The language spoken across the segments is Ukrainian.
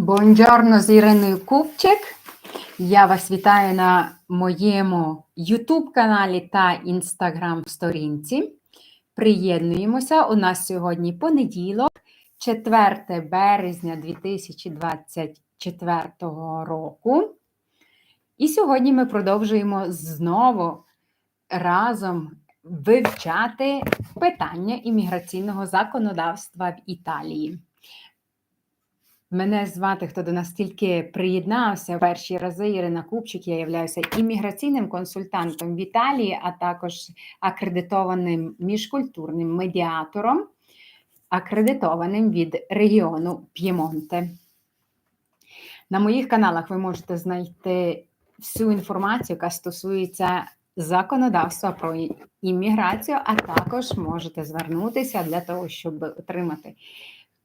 Бонджорно з Іриною Купчик. Я вас вітаю на моєму YouTube каналі та Instagram сторінці. Приєднуємося. У нас сьогодні понеділок, 4 березня 2024 року. І сьогодні ми продовжуємо знову разом вивчати питання імміграційного законодавства в Італії. Мене звати, хто до нас тільки приєднався перші рази Ірина Купчик. Я являюся імміграційним консультантом в Італії, а також акредитованим міжкультурним медіатором, акредитованим від регіону П'ємонте. На моїх каналах ви можете знайти всю інформацію, яка стосується законодавства про імміграцію, а також можете звернутися для того, щоб отримати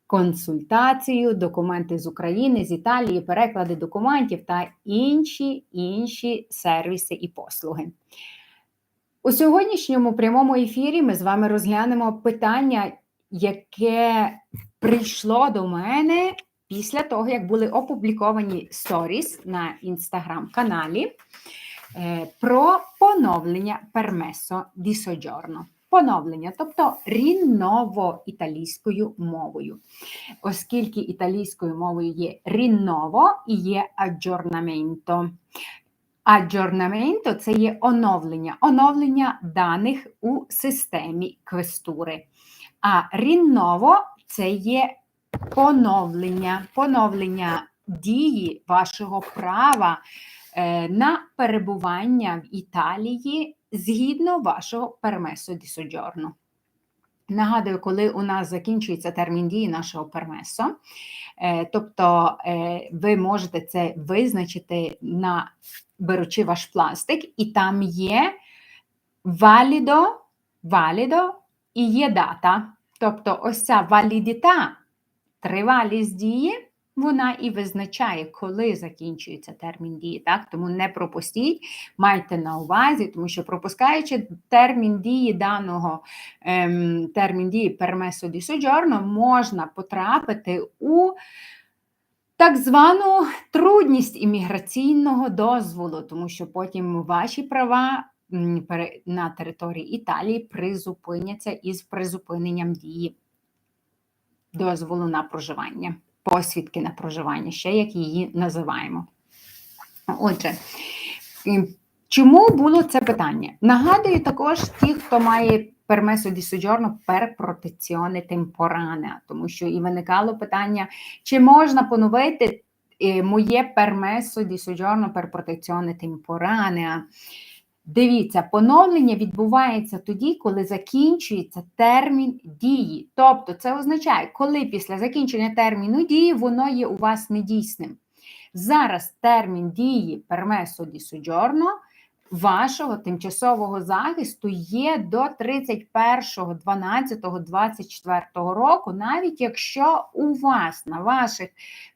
консультацію, документи з України, з Італії, переклади документів та інші інші сервіси і послуги. У сьогоднішньому прямому ефірі ми з вами розглянемо питання, яке прийшло до мене після того, як були опубліковані сторіс на інстаграм-каналі е, про поновлення пермесо ді соджорно поновлення, тобто рінново італійською мовою. Оскільки італійською мовою є рінново і є аджорнаменто. Аджорнаменто це є оновлення, оновлення даних у системі квестури. А рінново це є поновлення, поновлення дії вашого права е, на перебування в Італії згідно вашого пермесо ді соджорно. Нагадую, коли у нас закінчується термін дії нашого пермесо, е, тобто е, ви можете це визначити на беручи ваш пластик, і там є валідо, валідо і є дата. Тобто, ось ця валідіта, тривалість дії вона і визначає, коли закінчується термін дії. Так? Тому не пропустіть, майте на увазі, тому що пропускаючи термін дії даного ем, термін дії пермесо ді соджорно, можна потрапити у так звану трудність імміграційного дозволу, тому що потім ваші права. На території Італії призупиняться із призупиненням дії дозволу на проживання посвідки на проживання, ще як її називаємо. Отже, чому було це питання? Нагадую також ті, хто має пермесо ді соджорно per protezione temporanea, тому що і виникало питання, чи можна поновити е, моє пермесо ді соджорно per protezione temporanea. Дивіться, поновлення відбувається тоді, коли закінчується термін дії. Тобто, це означає, коли після закінчення терміну дії воно є у вас недійсним. Зараз термін дії пермесо ді соджорно вашого тимчасового захисту є до 31.12.24 року, навіть якщо у вас на ваших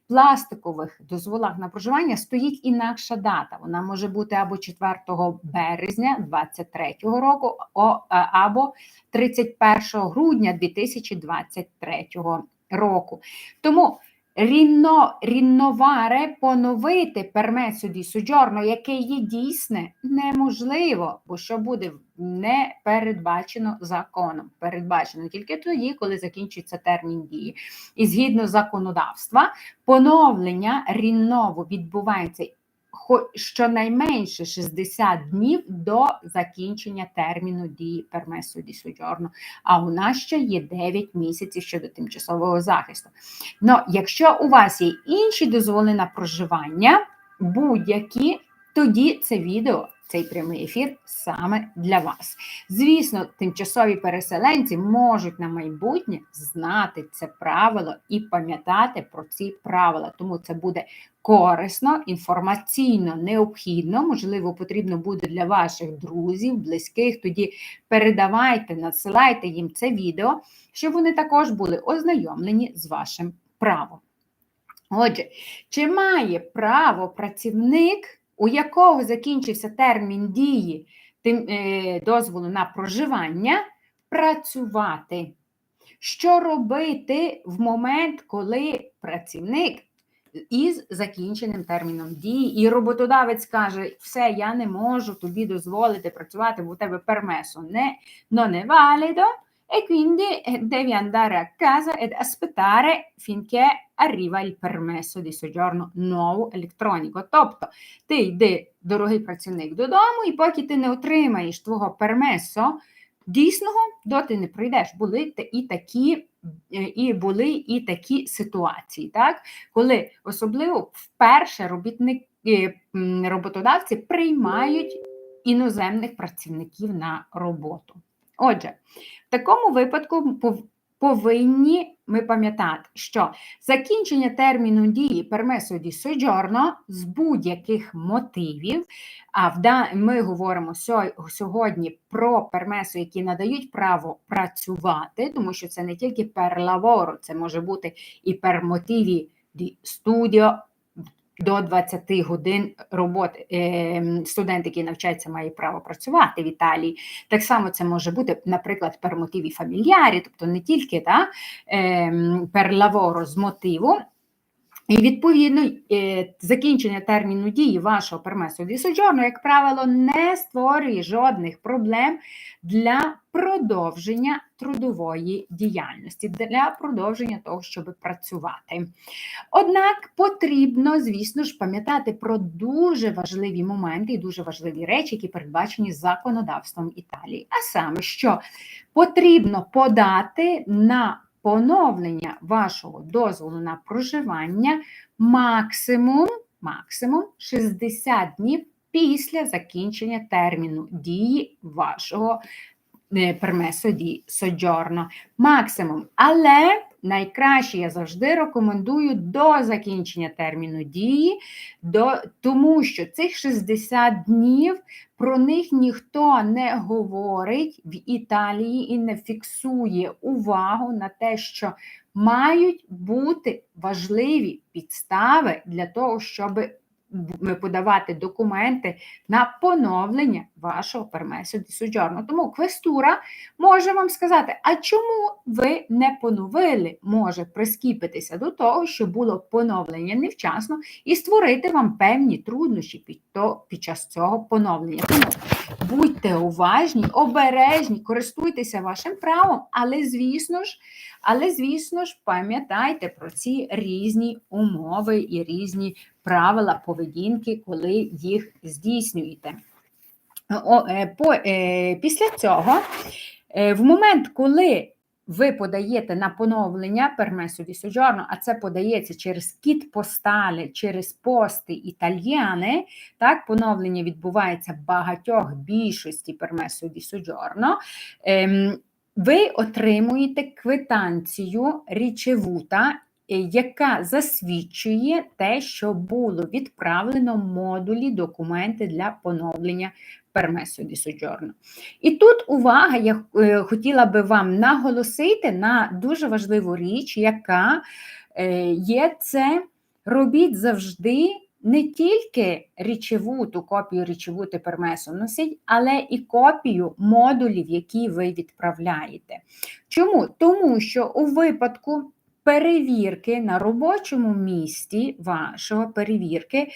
пластикових дозволах на проживання стоїть інакша дата. Вона може бути або 4 березня 2023 року, або 31 грудня 2023 року. Тому рінно, рінноваре поновити пермесу ді суджорно, яке є дійсне, неможливо, бо що буде не передбачено законом. Передбачено тільки тоді, коли закінчується термін дії. І згідно законодавства, поновлення рінову відбувається щонайменше 60 днів до закінчення терміну дії пермесу ді суджорно. А у нас ще є 9 місяців щодо тимчасового захисту. Но якщо у вас є інші дозволи на проживання, будь-які, тоді це відео цей прямий ефір саме для вас. Звісно, тимчасові переселенці можуть на майбутнє знати це правило і пам'ятати про ці правила, тому це буде корисно, інформаційно необхідно, можливо, потрібно буде для ваших друзів, близьких. Тоді передавайте, надсилайте їм це відео, щоб вони також були ознайомлені з вашим правом. Отже, чи має право працівник? У якого закінчився термін дії тим, е, дозволу на проживання, працювати. Що робити в момент, коли працівник із закінченим терміном дії, і роботодавець каже: все, я не можу тобі дозволити працювати, бо у тебе пермесо не non è valido, e quindi eh, devi andare a casa ed aspettare finché arriva il permesso di soggiorno nuovo elettronico. Тобто ти йди, дорогий працівник, додому, і поки ти не отримаєш твого пермесо дійсного, доти не прийдеш. Були і такі. І були і такі ситуації, так коли особливо вперше робітники роботодавці приймають іноземних працівників на роботу. Отже, в такому випадку пов- повинні ми пам'ятати, що закінчення терміну дії пермесо ді соджорно з будь-яких мотивів, а ми говоримо сьо- сьогодні про пермесо, які надають право працювати, тому що це не тільки per lavoro, це може бути і motivi di studio, до 20 годин роботи Е, студент, який навчається, має право працювати в Італії. Так само це може бути, наприклад, per motivi тобто не тільки ем, per lavoro з мотиву. І відповідно е, закінчення терміну дії вашого пермесу ді соджорно, як правило, не створює жодних проблем для продовження трудової діяльності, для продовження того, щоб працювати. Однак потрібно, звісно ж, пам'ятати про дуже важливі моменти і дуже важливі речі, які передбачені законодавством Італії. А саме, що потрібно подати на поновлення вашого дозволу на проживання максимум, максимум 60 днів після закінчення терміну дії вашого е, пермесо соджорно. Максимум. Але найкраще. Я завжди рекомендую до закінчення терміну дії, до, тому що цих 60 днів про них ніхто не говорить в Італії і не фіксує увагу на те, що мають бути важливі підстави для того, щоб подавати документи на поновлення вашого пермесу ді соджорно. Тому квестура може вам сказати, а чому ви не поновили? Може прискіпитися до того, що було поновлення невчасно, і створити вам певні труднощі під, то, під час цього поновлення. Тому будьте уважні, обережні, користуйтеся вашим правом, але звісно ж, але звісно ж, пам'ятайте про ці різні умови і різні правила поведінки, коли їх здійснюєте. Е, е, після цього, е, в момент, коли ви подаєте на поновлення пермесу ді соджорно, а це подається через кіт посталі, через пости італьяни, так, поновлення відбувається багатьох більшості пермесу ді соджорно, ем, ви отримуєте квитанцію річевута, яка засвідчує те, що було відправлено модулі документи для поновлення пермесу ді. І тут увага, я е, хотіла би вам наголосити на дуже важливу річ, яка е, є це робіть завжди не тільки річевуту, копію річевути пермесу носить, але і копію модулів, які ви відправляєте. Чому? Тому що у випадку перевірки на робочому місці вашого перевірки.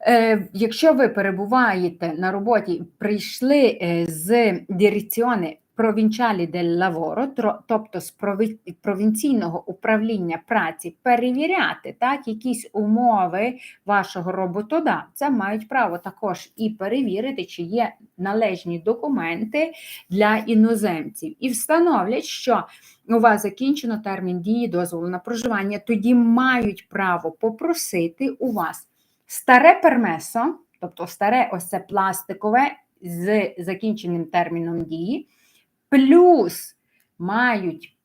Е, Якщо ви перебуваєте на роботі, прийшли е, з дирекціони провінчалі lavoro, тро- тобто з провінційного управління праці, перевіряти так, якісь умови вашого роботодавця, мають право також і перевірити, чи є належні документи для іноземців, і встановлять, що у вас закінчено термін дії дозволу на проживання, тоді мають право попросити у вас старе пермесо, тобто старе ось це пластикове з закінченим терміном дії, плюс мають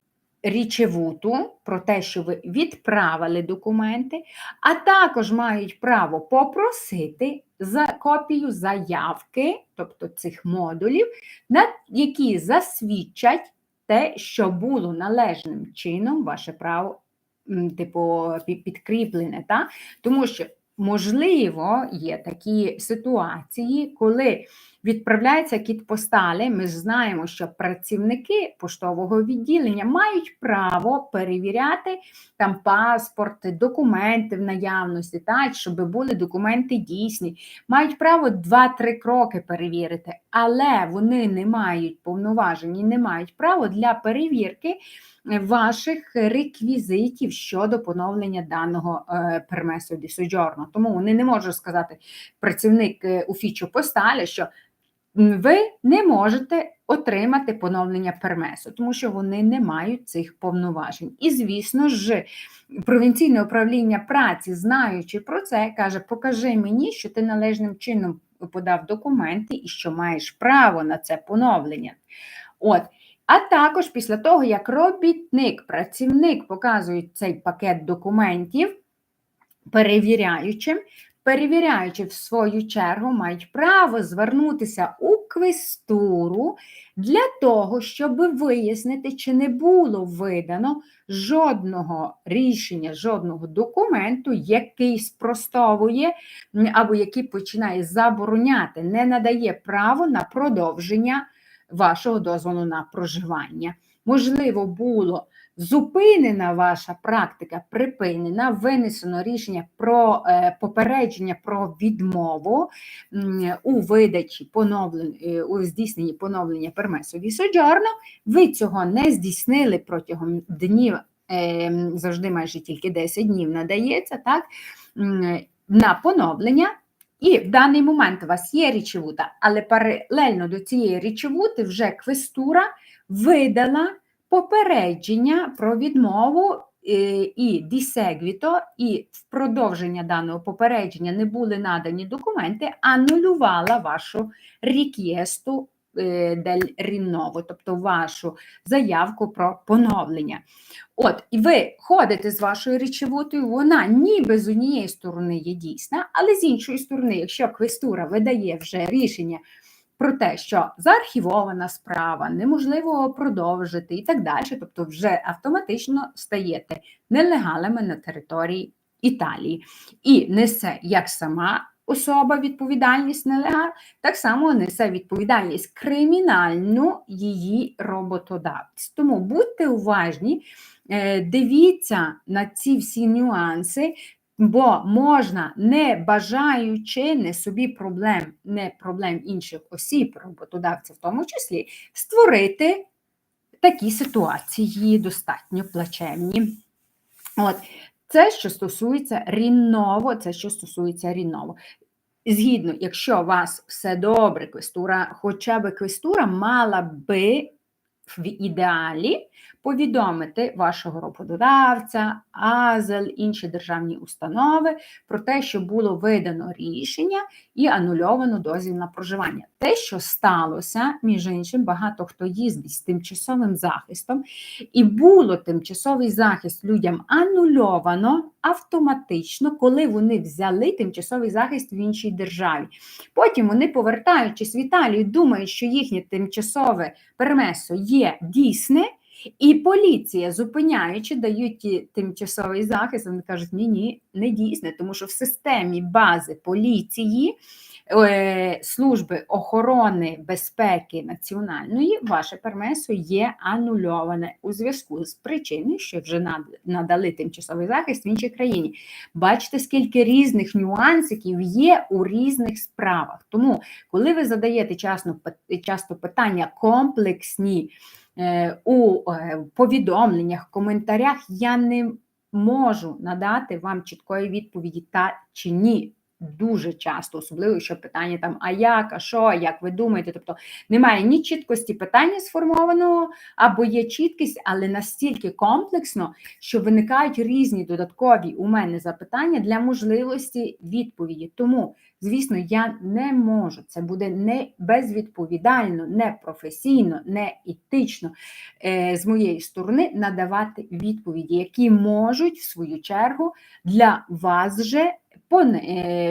річевуту про те, що ви відправили документи, а також мають право попросити за копію заявки, тобто цих модулів, на які засвідчать те, що було належним чином ваше право, типу, підкріплене. Та? Тому що, можливо, є такі ситуації, коли відправляється кіт посталі. Ми ж знаємо, що працівники поштового відділення мають право перевіряти там паспорти, документи в наявності, так, щоб були документи дійсні. Мають право 2-3 кроки перевірити, але вони не мають повноважень і не мають права для перевірки ваших реквізитів щодо поновлення даного е, пермесу ді. Тому вони не можуть сказати працівник е, Уфічо Посталя, що ви не можете отримати поновлення пермесу, тому що вони не мають цих повноважень. І, звісно ж, провінційне управління праці, знаючи про це, каже: покажи мені, що ти належним чином подав документи і що маєш право на це поновлення. От. А також після того, як робітник, працівник показують цей пакет документів, перевіряючим, перевіряючи в свою чергу, мають право звернутися у квестуру для того, щоб вияснити, чи не було видано жодного рішення, жодного документу, який спростовує або який починає забороняти, не надає право на продовження вашого дозволу на проживання. Можливо, було зупинена ваша практика, припинена, винесено рішення про е, попередження про відмову у видачі поновлення е, у здійсненні поновлення пермесу соджорно, ви цього не здійснили протягом днів, е, завжди майже тільки 10 днів надається, так, на поновлення. І в даний момент у вас є річевута, але паралельно до цієї річевути вже квестура видала попередження про відмову е, і дісегвіто, і в продовження даного попередження не були надані документи, анулювала вашу рікєсту е, дель рінново, тобто вашу заявку про поновлення. От, і ви ходите з вашою речовотою, вона ніби з однієї сторони є дійсна, але з іншої сторони, якщо квестура видає вже рішення про те, що заархівована справа, неможливо продовжити і так далі, тобто вже автоматично стаєте нелегалами на території Італії і несе як сама. Особа відповідальність нелегал, так само несе відповідальність кримінальну її роботодавець. Тому будьте уважні, е, дивіться на ці всі нюанси, Бо можна, не бажаючи не собі проблем, не проблем інших осіб, роботодавців в тому числі, створити такі ситуації достатньо плачевні. От, Це, що стосується рівново, це що стосується рівново. Згідно, якщо у вас все добре, квестура, хоча б квестура мала би в ідеалі повідомити вашого роботодавця, Азел, інші державні установи про те, що було видано рішення і анульовано дозвіл на проживання. Те, що сталося, між іншим, багато хто їздить з тимчасовим захистом, і було тимчасовий захист людям анульовано автоматично, коли вони взяли тимчасовий захист в іншій державі. Потім вони, повертаючись в Італію, думають, що їхнє тимчасове пермесо є дійсне. І поліція, зупиняючи, дають тимчасовий захист, вони кажуть, ні, ні, не дійсне, тому що в системі бази поліції, служби охорони безпеки національної ваше пермесо є анульоване у зв'язку з причиною, що вже надали тимчасовий захист в іншій країні. Бачите, скільки різних нюансиків є у різних справах. Тому, коли ви задаєте часто питання комплексні. Е, у е, повідомленнях, коментарях я не можу надати вам чіткої відповіді та чи ні. Дуже часто, особливо що питання там, а як, а що, як ви думаєте? Тобто немає ні чіткості питання сформованого, або є чіткість, але настільки комплексно, що виникають різні додаткові у мене запитання для можливості відповіді. Тому Звісно, я не можу. Це буде не безвідповідально, не професійно, не етично е, з моєї сторони надавати відповіді, які можуть, в свою чергу, для вас же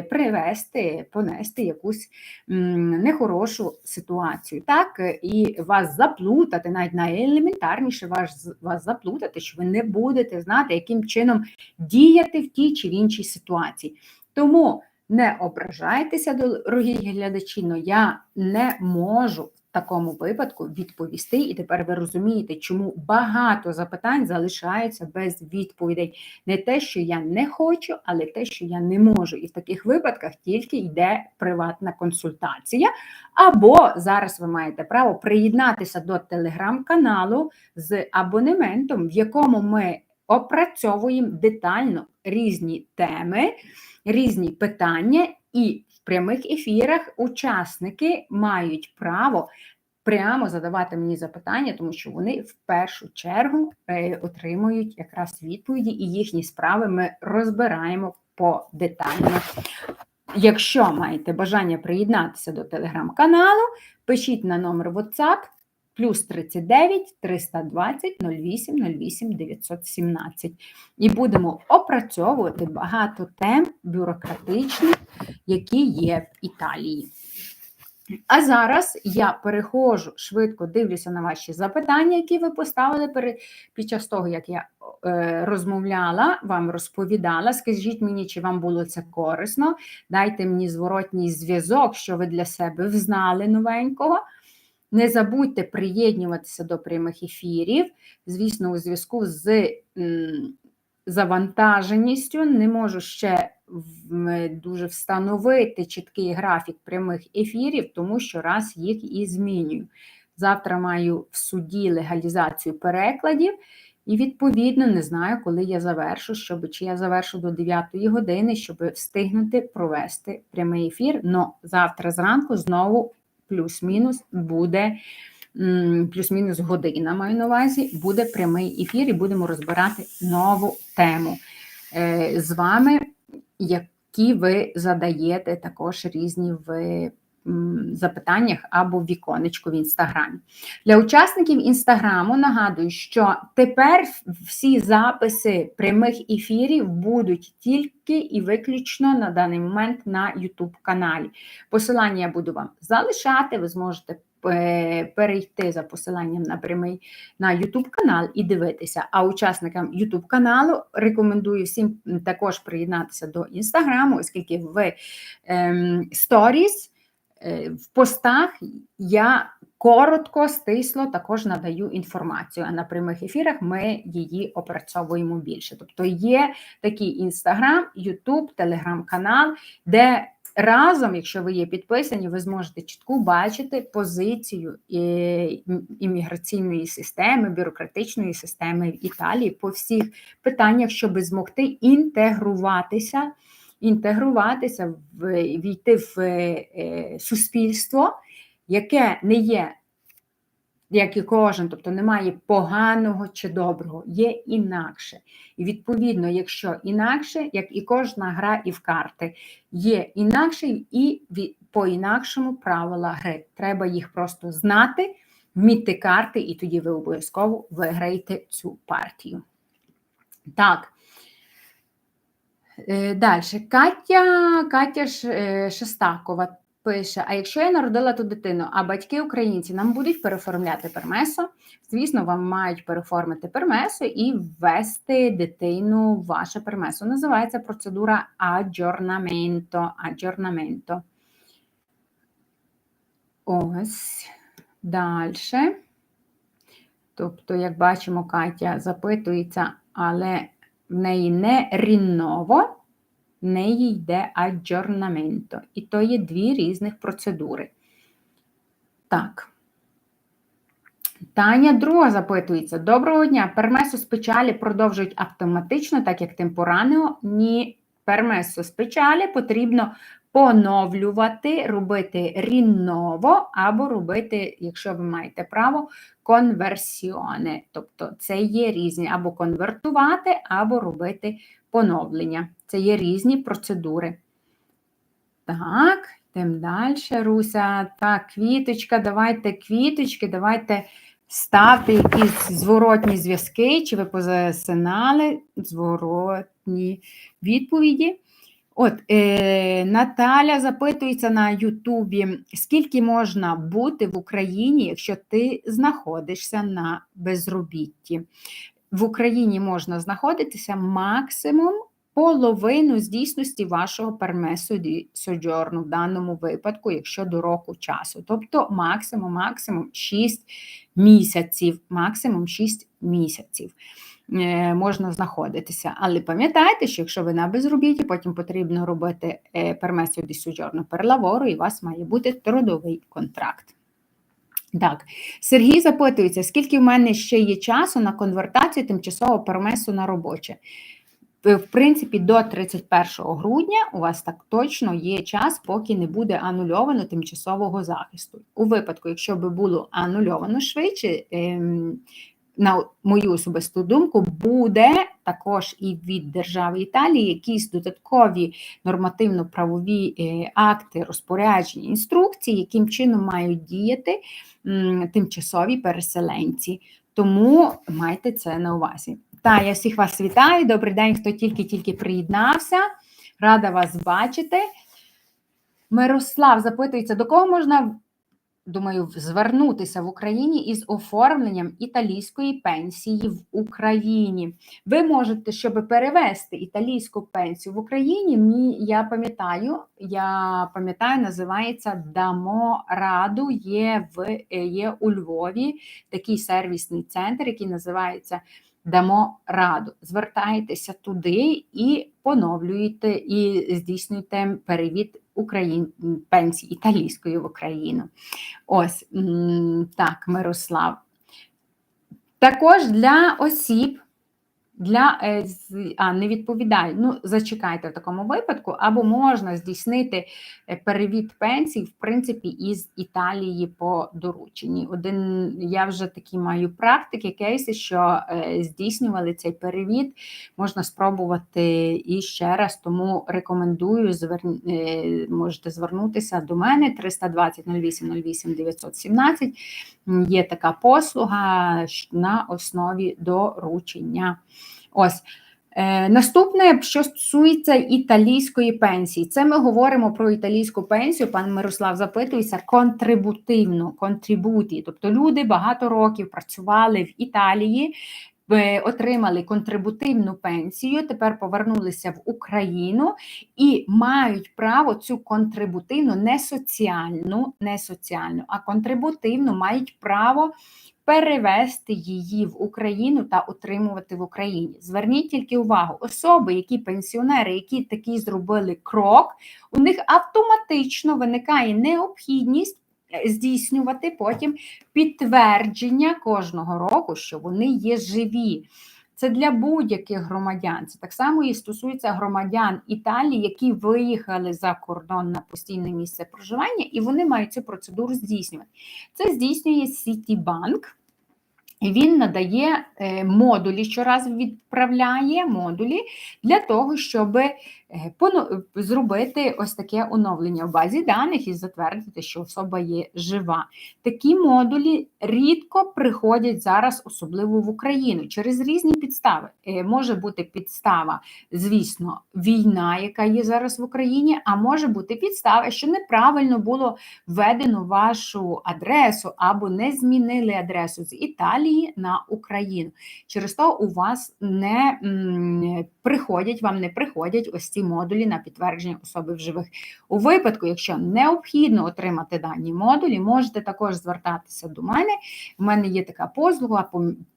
привести, понести якусь нехорошу ситуацію. Так, і вас заплутати, навіть найелементарніше вас, вас заплутати, що ви не будете знати, яким чином діяти в тій чи в іншій ситуації. Тому Не ображайтеся, дорогі глядачі, але я не можу такому випадку відповісти. І тепер ви розумієте, чому багато запитань залишаються без відповідей. Не те, що я не хочу, але те, що я не можу. І в таких випадках тільки йде приватна консультація. Або зараз ви маєте право приєднатися до телеграм-каналу з абонементом, в якому ми опрацьовуємо детально різні теми, різні питання, і в прямих ефірах учасники мають право прямо задавати мені запитання, тому що вони в першу чергу е, отримують якраз відповіді, і їхні справи ми розбираємо по детально. Якщо маєте бажання приєднатися до телеграм-каналу, пишіть на номер WhatsApp плюс 39 320 08 08 917. І будемо опрацьовувати багато тем бюрократичних, які є в Італії. А зараз я переходжу швидко дивлюся на ваші запитання, які ви поставили під час того, як я е, розмовляла, вам розповідала. Скажіть мені, чи вам було це корисно. Дайте мені зворотній зв'язок, що ви для себе взнали новенького. Не забудьте приєднуватися до прямих ефірів. Звісно, у зв'язку з завантаженістю не можу ще дуже встановити чіткий графік прямих ефірів, тому що раз їх і змінюю. Завтра маю в суді легалізацію перекладів. І, відповідно, не знаю, коли я завершу, щоб чи я завершу до 9 години, щоб встигнути провести прямий ефір. Но завтра зранку знову плюс-мінус буде плюс-мінус година, маю на увазі, буде прямий ефір, і будемо розбирати нову тему. Е, з вами, які ви задаєте також різні в запитаннях або в віконечку в інстаграмі. Для учасників інстаграму нагадую, що тепер всі записи прямих ефірів будуть тільки і виключно на даний момент на YouTube каналі. Посилання я буду вам залишати, ви зможете. Е, перейти за посиланням на прямий на YouTube канал і дивитися. А учасникам YouTube каналу рекомендую всім також приєднатися до інстаграму, оскільки в ем, сторіс Е, в постах я коротко, стисло також надаю інформацію, а на прямих ефірах ми її опрацьовуємо більше. Тобто є такий інстаграм, Ютуб, телеграм-канал, де разом, якщо ви є підписані, ви зможете чітко бачити позицію імміграційної системи, бюрократичної системи в Італії по всіх питаннях, щоб змогти інтегруватися інтегруватися, війти в е, суспільство, яке не є, як і кожен, тобто немає поганого чи доброго, є інакше. І відповідно, якщо інакше, як і кожна гра і в карти, є інакше і по-інакшому правила гри. Треба їх просто знати, вміти карти, і тоді ви обов'язково виграєте цю партію. Так. Е, Далі, Катя Катя е, Шестакова пише: А якщо я народила ту дитину, а батьки українці нам будуть переформляти пермесо, звісно, вам мають переформити пермесо і ввести дитину в ваше пермесо. Називається процедура аджорнаменто. аджорнаменто. Ось далі. Тобто, як бачимо, Катя запитується, але в неї не рінново, в неї йде аджорнаменто. І то є дві різних процедури. Так. Таня друга запитується: Доброго дня! Пермесо спечалі продовжують автоматично, так як темпоранио. Ні, пермесо спечалі потрібно поновлювати, робити рінново, або робити, якщо ви маєте право, конверсіони. Тобто це є різні, або конвертувати, або робити поновлення. Це є різні процедури. Так, йдемо далі, Руся. Так, квіточка, давайте квіточки, давайте ставте якісь зворотні зв'язки, чи ви позасинали зворотні відповіді. От е, Наталя запитується на Ютубі, скільки можна бути в Україні, якщо ти знаходишся на безробітті. В Україні можна знаходитися максимум половину з дійсності вашого пермесу соджорну в даному випадку, якщо до року часу. Тобто максимум, максимум 6 місяців, максимум 6 місяців. Е, можна знаходитися. Але пам'ятайте, що якщо ви на безробітті, потім потрібно робити ді соджорно per lavoro, і у вас має бути трудовий контракт. Так, Сергій запитується, скільки в мене ще є часу на конвертацію тимчасового пермесу на робоче. В принципі, до 31 грудня у вас так точно є час, поки не буде анульовано тимчасового захисту. У випадку, якщо би було анульовано швидше, ем, на мою особисту думку, буде також і від держави Італії якісь додаткові нормативно-правові е, акти, розпорядження, інструкції, яким чином мають діяти тимчасові переселенці. Тому майте це на увазі. Та, я всіх вас вітаю. Добрий день, хто тільки-тільки приєднався. Рада вас бачити. Мирослав запитується, до кого можна думаю, звернутися в Україні із оформленням італійської пенсії в Україні. Ви можете, щоб перевести італійську пенсію в Україні, я пам'ятаю, я пам'ятаю, називається Дамо Раду. Є в є у Львові такий сервісний центр, який називається дамо раду. Звертайтеся туди і поновлюйте, і здійснюйте перевід Україн, пенсії італійської в Україну. Ось так, Мирослав. Також для осіб, для е, а, не відповідає. Ну, зачекайте в такому випадку, або можна здійснити е, перевід пенсій, в принципі, із Італії по дорученні. Один я вже такі маю практики, кейси, що е, здійснювали цей перевід, можна спробувати і ще раз. Тому рекомендую звер... можете звернутися до мене 320 08 08 917. Є така послуга на основі доручення. Ось. Е, Наступне, що стосується італійської пенсії, це ми говоримо про італійську пенсію. Пан Мирослав запитується контрибутивну, контрибуті. Тобто люди багато років працювали в Італії, е, отримали контрибутивну пенсію, тепер повернулися в Україну і мають право цю контрибутивну, не соціальну, не соціальну, а контрибутивну мають право перевести її в Україну та утримувати в Україні. Зверніть тільки увагу, особи, які пенсіонери, які такий зробили крок, у них автоматично виникає необхідність. Е, здійснювати потім підтвердження кожного року, що вони є живі. Це для будь-яких громадян. Це так само і стосується громадян Італії, які виїхали за кордон на постійне місце проживання, і вони мають цю процедуру здійснювати. Це здійснює Сітібанк. Він надає е, модулі, щоразу відправляє модулі для того, щоб е, зробити ось таке оновлення в базі даних і затвердити, що особа є жива. Такі модулі рідко приходять зараз, особливо в Україну, через різні підстави. Е, може бути підстава, звісно, війна, яка є зараз в Україні, а може бути підстава, що неправильно було введено вашу адресу або не змінили адресу з Італії на Україну. Через то у вас не приходять, вам не приходять ось ці модулі на підтвердження особи в живих. У випадку, якщо необхідно отримати дані модулі, можете також звертатися до мене. У мене є така послуга,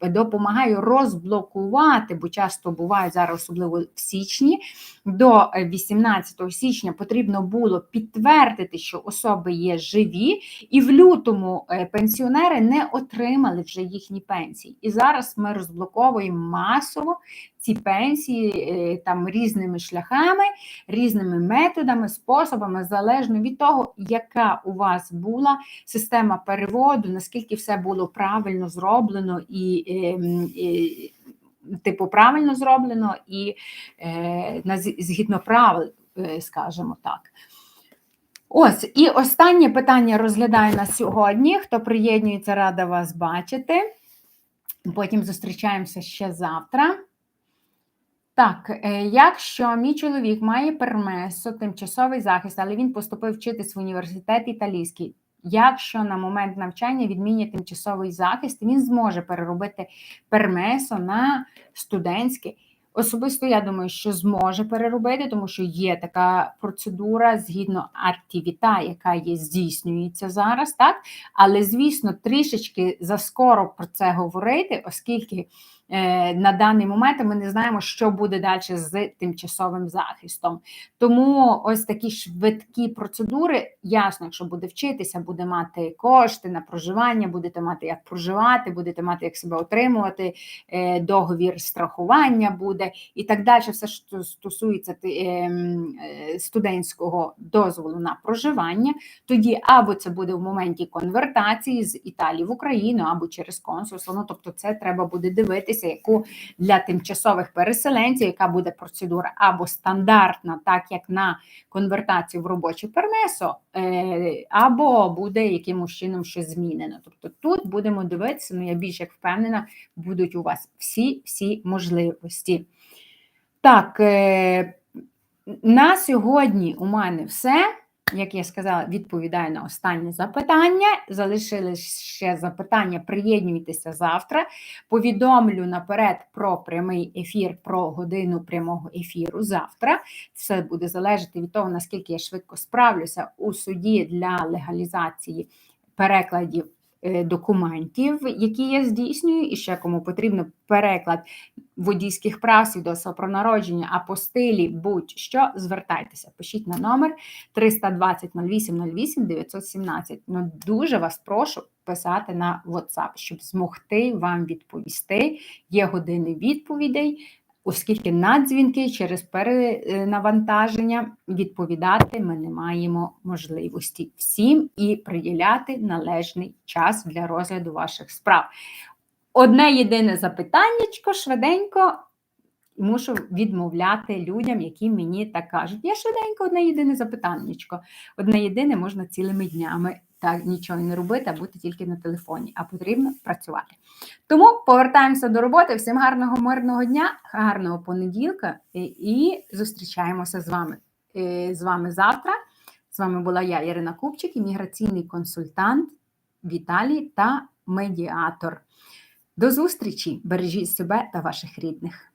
допомагаю розблокувати, бо часто буває зараз, особливо в січні. До 18 січня потрібно було підтвердити, що особи є живі, і в лютому е, пенсіонери не отримали вже їхні пенсії. І зараз ми розблоковуємо масово ці пенсії е, там різними шляхами, різними методами, способами, залежно від того, яка у вас була система переводу, наскільки все було правильно зроблено і. Ем, і Типу, правильно зроблено і е, згідно правил, е, скажімо так. Ось, і останнє питання розглядаю на сьогодні. Хто приєднується, рада вас бачити. Потім зустрічаємося ще завтра. Так, е, якщо мій чоловік має пермесо, тимчасовий захист, але він поступив вчитись в університет італійський. Якщо на момент навчання відмінять тимчасовий захист, він зможе переробити пермесо на студентське. Особисто я думаю, що зможе переробити, тому що є така процедура згідно активіта, яка є здійснюється зараз, так? Але звісно, трішечки заскоро про це говорити, оскільки на даний момент ми не знаємо, що буде далі з тимчасовим захистом. Тому ось такі швидкі процедури, ясно, якщо буде вчитися, буде мати кошти на проживання, будете мати як проживати, будете мати як себе отримувати, е, договір страхування буде і так далі. Все, що стосується ем, е, студентського дозволу на проживання, тоді або це буде в моменті конвертації з Італії в Україну, або через консульство. Ну тобто, це треба буде дивитися, яку для тимчасових переселенців, яка буде процедура або стандартна, так як на конвертацію в робоче пермесо, е, або буде якимось чином щось змінено. Тобто тут будемо дивитися, ну я більш як впевнена, будуть у вас всі всі можливості. Так, е, на сьогодні у мене все. Як я сказала, відповідаю на останнє запитання. Залишились ще запитання. Приєднуйтеся завтра. Повідомлю наперед про прямий ефір, про годину прямого ефіру завтра. Це буде залежати від того, наскільки я швидко справлюся у суді для легалізації перекладів документів, які я здійснюю, і ще кому потрібно переклад водійських прав, свідоцтва про народження, апостилі, будь-що, звертайтеся, пишіть на номер 320 08 08 917. Ну, дуже вас прошу писати на WhatsApp, щоб змогти вам відповісти. Є години відповідей, оскільки на дзвінки через перенавантаження відповідати ми не маємо можливості всім і приділяти належний час для розгляду ваших справ. Одне єдине запитаннячко, швиденько. Мушу відмовляти людям, які мені так кажуть. Я швиденько одне єдине запитаннячко. Одне єдине можна цілими днями так нічого не робити, а бути тільки на телефоні, а потрібно працювати. Тому повертаємося до роботи. Всім гарного мирного дня, гарного понеділка і, зустрічаємося з вами. Е, З вами завтра. З вами була я, Ірина Купчик, імміграційний консультант в Італії та медіатор. До зустрічі! Бережіть себе та ваших рідних.